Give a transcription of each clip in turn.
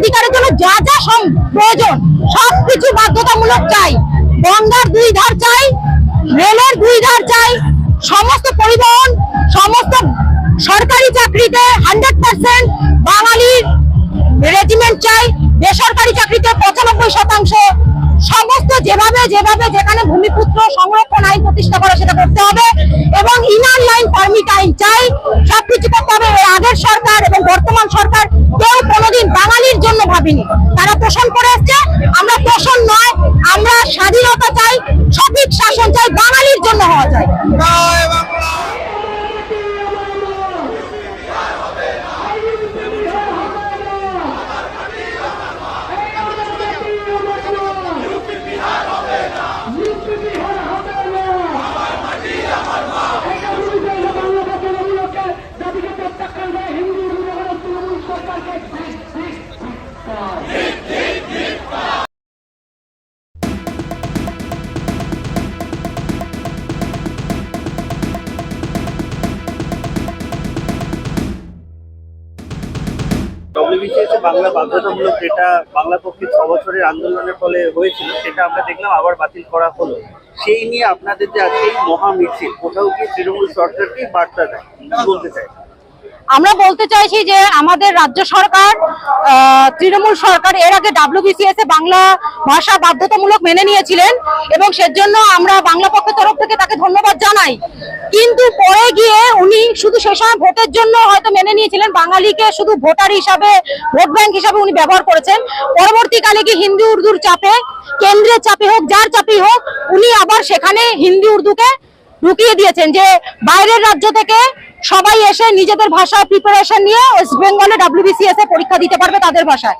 অধিকারের জন্য যা যা প্রয়োজন, সবকিছু বাধ্যতামূলক চাই। গঙ্গার দুই ধার চাই, রেলের দুই ধার চাই, সমস্ত পরিবহন, সমস্ত সরকারি চাকরিতে হান্ড্রেড পার্সেন্ট বাঙালির রেজিমেন্ট চাই, বেসরকারি চাকরিতে পঁচানব্বই শতাংশ, সমস্ত যেভাবে যেভাবে যেখানে ভূমিপুত্র সংরক্ষণ আইন প্রতিষ্ঠা করে সেটা করতে হবে এবং ইনার লাইন পারমিট আইন চাই, সবকিছু করতে হবে। এর আগের সরকার এবং বর্তমান সরকার কেউ কোনোদিন বাঙালির জন্য ভাবিনি। তারা পোষণ করে এসছে, আমরা পোষণ নয়, আমরা স্বাধীনতা চাই, সঠিক শাসন চাই, বাঙালির জন্য হওয়া চাই। বাংলা বাধ্যতামূলক যেটা বাংলা পক্ষে ছ বছরের আন্দোলনের ফলে হয়েছিল, সেটা আমরা দেখলাম আবার বাতিল করা হলো। সেই নিয়ে আপনাদের যে আজকে এই মহা মিছিল, কোথাও গিয়ে তৃণমূল সরকারকেই বার্তা দেয়। বলতে চাই আমরা বলতে চাইছি যে আমাদের রাজ্য সরকার তৃণমূল সরকার এর আগে ডাব্লিউবিসিএস এ বাংলা ভাষা বাধ্যতামূলক মেনে নিয়েছিলেন এবং সেজন্য আমরা বাংলা পক্ষের তরফ থেকে তাকে ধন্যবাদ জানাই। কিন্তু পরে গিয়ে উনি শুধু সে সময় ভোটের জন্য হয়তো মেনে নিয়েছিলেন। বাঙালিকে শুধু ভোটার হিসাবে, ভোট ব্যাংক হিসাবে উনি ব্যবহার করেছেন। পরবর্তীকালে কি হিন্দি, উর্দুর চাপে, কেন্দ্রের চাপে হোক, যার চাপেই হোক, উনি আবার সেখানে হিন্দি, উর্দুকে ঢুকিয়ে দিয়েছেন যে বাইরের রাজ্য থেকে সবাই এসে নিজেদের ভাষা প্রিপারেশন নিয়ে ওয়েস্ট বেঙ্গলে ডাব্লিউবিসিএস পরীক্ষা দিতে পারবে তাদের ভাষায়।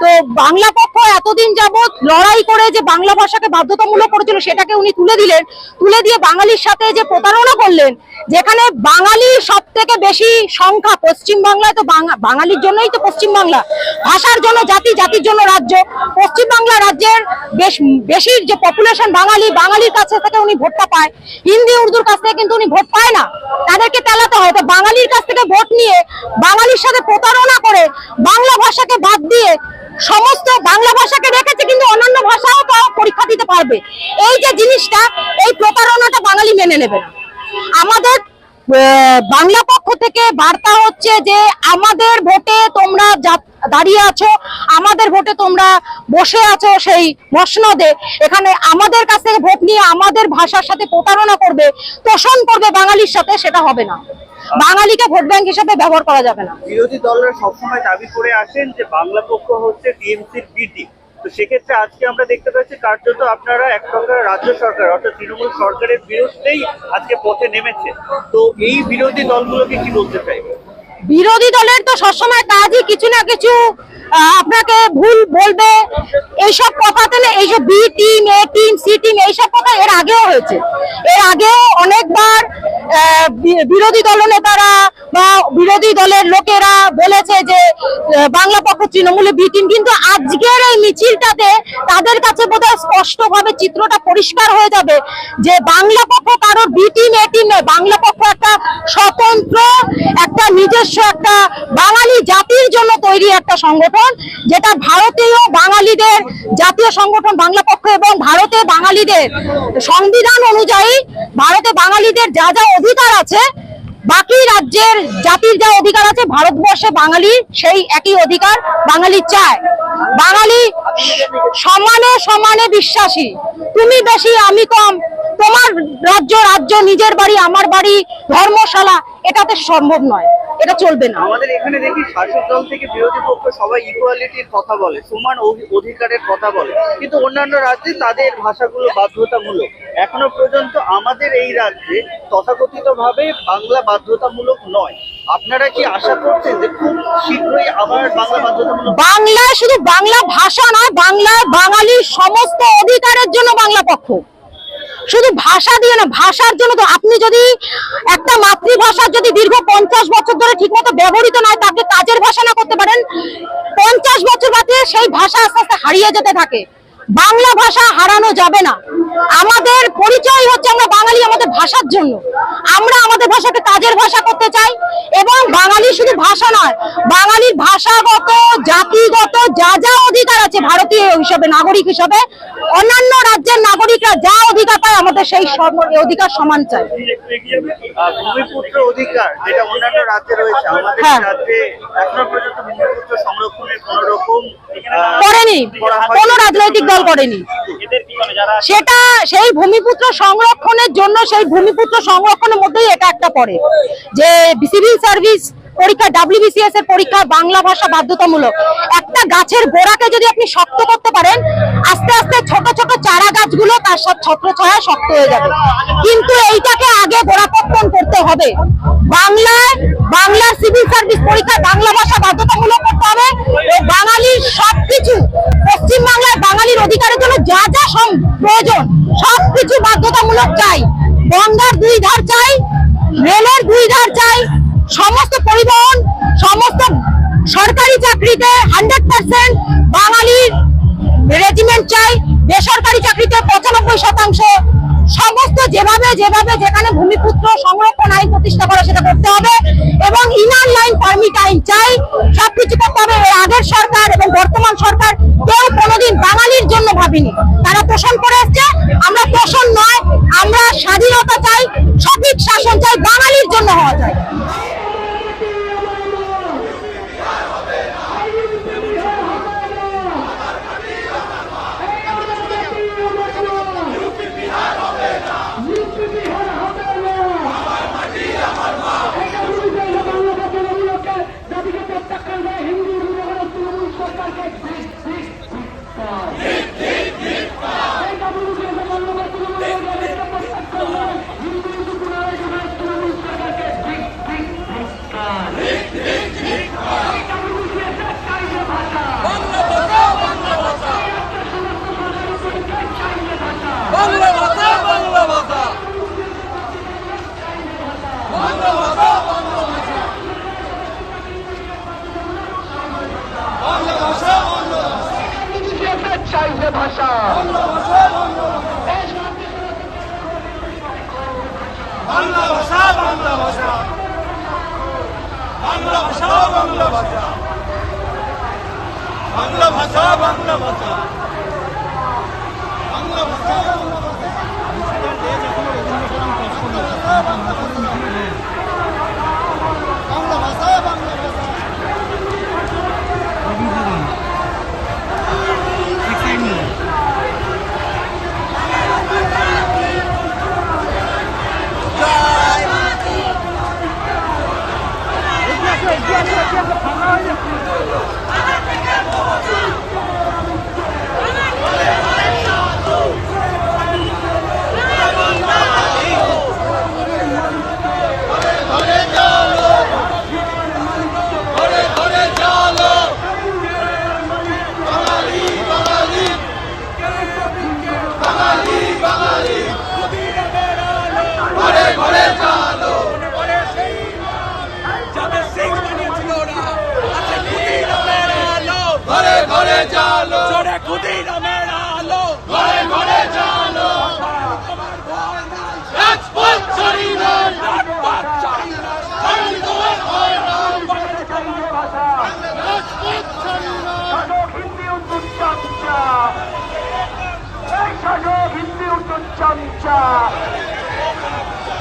তো বাংলা পক্ষ এতদিন যাবৎ লড়াই করে যে বাংলা ভাষাকে বাধ্যতামূলক করেছিল সেটাকে উনি তুলে দিলেন, তুলে দিয়ে বাঙালির সাথে যে প্রতারণা করলেন, যেখানে বাঙালি সব থেকে বেশি সংখ্যা পশ্চিম বাংলায় তো বাঙা- বাঙালির জন্যই তো পশ্চিম বাংলা ভাষার জন্য, জাতি, জাতির জন্য রাজ্য। পশ্চিম বাংলা রাজ্যের বেশ, বেশি যে পপুলেশন বাঙালি, বাঙালির কাছে থেকে উনি ভোটটা পায়। হিন্দি, উর্দুর কাছ থেকে কিন্তু উনি ভোট পায় না। তাদেরকে তেলাতে হয় বাঙালির কাছ থেকে ভোট নিয়ে বাঙালির সাথে প্রতারণা করে বাংলা ভাষাকে বাদ দিয়ে সমস্ত বাংলা ভাষাকে রেখেছে, কিন্তু অন্যান্য ভাষাও তো পরীক্ষা দিতে পারবে। এই যে জিনিসটা, এই প্রতারণাটা বাঙালি মেনে নেবে না। আমাদের বাংলা থেকে বার্তা হচ্ছে যে আমাদের ভোটে তোমরা দাঁড়িয়ে আছো, আমাদের ভোটে তোমরা বসে আছো সেই মসনদে। এখানে আমাদের কাছ থেকে ভোট নিয়ে আমাদের ভাষার সাথে প্রতারণা করবে, তোষণ করবে বাঙালির সাথে, সেটা হবে না। বাঙালিকে ভোট ব্যাংক হিসাবে ব্যবহার করা যাবে না। বিরোধী দলরা সবসময় দাবি করে আসেন যে বাংলা পক্ষ হচ্ছে টিএমসির বিটি। সেক্ষেত্রে আজকে আমরা দেখতে পাচ্ছি কার্যত আপনারা এক প্রকার রাজ্য সরকার, অর্থাৎ তৃণমূল সরকারের বিরুদ্ধেই আজকে পথে নেমেছে। তো এই বিরোধী দলগুলোকে কি বলতে চাইবে? বিরোধী দলের তো সবসময় কাজই কিছু না কিছু আপনাকে ভুল বলবে। এইসব কথাতে না এইসব B team A team C team এইসব কথা এর আগেও হয়েছে। এর আগেও অনেকবার বিরোধী দলনেতারা বা বিরোধী দলের লোকেরা বলেছে যে বাংলা পক্ষ তৃণমূলে বি টিম কিন্তু আজকের এই মিছিলটাতে তাদের কাছে বোধহয় স্পষ্টভাবে চিত্রটা পরিষ্কার হয়ে যাবে যে, বাংলা পক্ষ কারোর বি টিম এ টিম নয়। বাংলা পক্ষ একটা স্বতন্ত্র, একটা নিজস্ব একটা বাঙালি জাতির জন্য তৈরি একটা সংগঠন, যেটা ভারতীয় বাঙালিদের জাতীয় সংগঠন বাংলা পক্ষ এবং ভারতে বাঙালিদের সংবিধান অনুযায়ী ভারতে বাঙালিদের যা যা অধিকার আছে, বাকি রাজ্যের জাতির যা অধিকার আছে, ভারতবর্ষে বাঙালি সেই একই অধিকার বাঙালি চায়। বাঙালি সমানে সমানে বিশ্বাসী। তুমি বেশি, আমি কম। তোমার রাজ্য রাজ্য, নিজের বাড়ি, আমার বাড়ি, ধর্মশালা এটাতে সম্ভব নয় এটা চলবে না। আমাদের এখানে দেখি শাসক দল থেকে বিরোধী পক্ষ সবাই ইকুয়ালিটির কথা বলে সমান অধি- অধিকারের কথা বলে। কিন্তু অন্যান্য রাজ্যে তাদের ভাষাগুলো বাধ্যতামূলক। এখনও পর্যন্ত আমাদের এই রাজ্যে তথাকথিত ভাবে বাংলা বাধ্যতামূলক নয়। আপনারা কি আশা করছেন যে খুব শীঘ্রই আবার বাংলা বাধ্যতামূলক? বাংলা শুধু বাংলা ভাষা নয় বাংলা বাঙালির সমস্ত অধিকারের জন্য বাংলা পক্ষ। শুধু ভাষা দিয়ে না, ভাষার জন্য তো আপনি যদি একটা মাতৃভাষা যদি দীর্ঘ পঞ্চাশ বছর ধরে ঠিকমতো ব্যবহৃত নয়, তাকে কাজের ভাষা না করতে পারেন, পঞ্চাশ বছর বাদে সেই ভাষা আস্তে আস্তে হারিয়ে যেতে থাকে। বাংলা ভাষা হারানো যাবে না। আমাদের পরিচয় হচ্ছে আমরা বাঙালি আমাদের ভাষার জন্য। আমরা আমাদের ভাষাকে কাজের ভাষা করতে চাই এবং বাঙালি শুধু ভাষা নয়, বাঙালির ভাষাগত, জাতিগত যা যা অধিকার আছে ভারতীয় হিসাবে, নাগরিক হিসাবে, অন্যান্য রাজ্যের নাগরিকরা আমাদের সেই অধিকার সমান চাই। আহ, ভূমিপুত্র অধিকার যেটা অন্যান্য রাজ্যে রয়েছে আমাদের হ্যাঁ। রাজ্যে এখনও পর্যন্ত ভূমিপুত্র সংরক্ষণের কোন রকম করেনি। করা কোনো রাজনৈতিক দল করেনি। সেটা সেই ভূমিপুত্র সংরক্ষণের জন্য সেই ভূমিপুত্র সংরক্ষণের মধ্যেই এটা একটা পড়ে যে সিভিল সার্ভিস পরীক্ষা ডাব্লিউবিসিএস এর পরীক্ষা বাংলা ভাষা বাধ্যতামূলক। একটা গাছের গোড়াকে যদি আপনি শক্ত করতে পারেন, আস্তে আস্তে ছোট ছোট চারা গাছগুলো তার সব ছত্র ছায়া শক্ত হয়ে যাবে। কিন্তু এইটাকে আগে গোড়াপত্তন করতে হবে। বাংলায়, বাংলার সিভিল সার্ভিস পরীক্ষা বাংলা ভাষা বাধ্যতামূলক করতে হবে। বাঙালির সবকিছু পশ্চিম বাংলায় বাঙালির অধিকারের জন্য যা যা প্রয়োজন, সবকিছু বাধ্যতামূলক চাই। গঙ্গার দুই ধার চাই, রেলের দুই ধার চাই, সমস্ত পরিবহন সমস্ত সরকারি চাকরিতে হান্ড্রেড পার্সেন্ট বাঙালির রেজিমেন্ট চাই। বেসরকারি চাকরিতে পঁচানব্বই শতাংশ। সমস্ত যেভাবে যেভাবে যেখানে ভূমিপুত্র সংরক্ষণ আইন প্রতিষ্ঠা করা সেটা করতে হবে এবং ইনার লাইন পারমিট আইন চাই। সবকিছু করতে হবে। আগের সরকার এবং বর্তমান সরকার কেউ কোনোদিন বাঙালির জন্য ভাবিনি। তারা পোষণ করে এসছে, আমরা পোষণ নয়, আমরা স্বাধীনতা চাই, সঠিক শাসন চাই, বাঙালির জন্য হওয়া চাই। বাঁচা বাংলা বাঁচা। মদিনা হিন্দি উর্দু চামচা হিন্দি উর্দু চামচা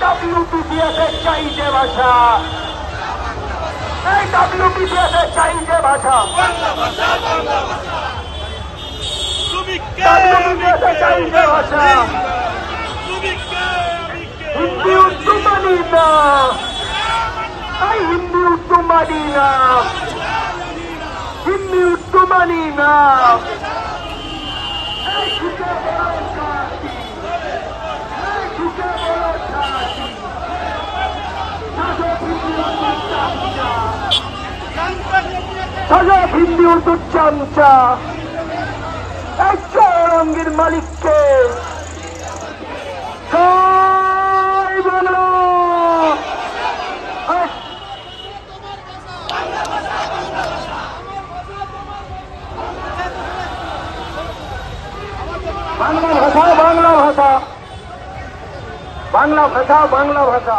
ডাব্লিউপি দিয়েছে চাইতে ভাষা এই ডাব্লিউপি দিয়েছে চাইতে ভাষা ভাষা ভাষা তুমি কে তুমি হিন্দি উর্দু মানি না আমি হিন্দি উর্দু মানি না হিন্দি উর্দু মানি না সাজা হিন্দি উর্দু চামচা একশো আলমগীর মালিককে। বাংলা ভাষা বাংলা ভাষা। বাংলা ভাষা বাংলা ভাষা।